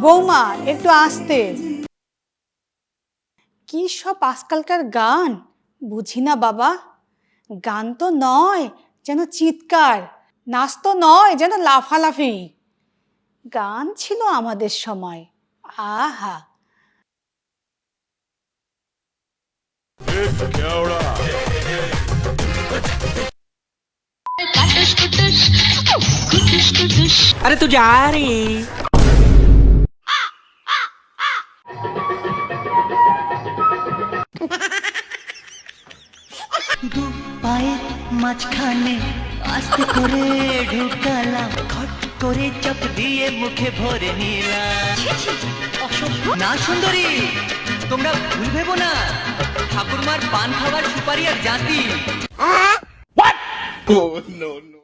বৌমা, একটু আসতে। কি সব আজকালকার গান? বুঝি না বাবা। গান তো নয়, যেন চিৎকার। নাচ তো নয়, যেন লাফালাফি। গান ছিল আমাদের সময়। আহা। अरे तू जा रे দু পায়ের মাঝখানে আস্তে করে ঢুকালাম খট করে চাপ দিয়ে মুখে ভরে নিলাম না সুন্দরী তোমরা ভুল ভেবো না ঠাকুরমার পান খাবার সুপারি আর জাতি Oh, no, no.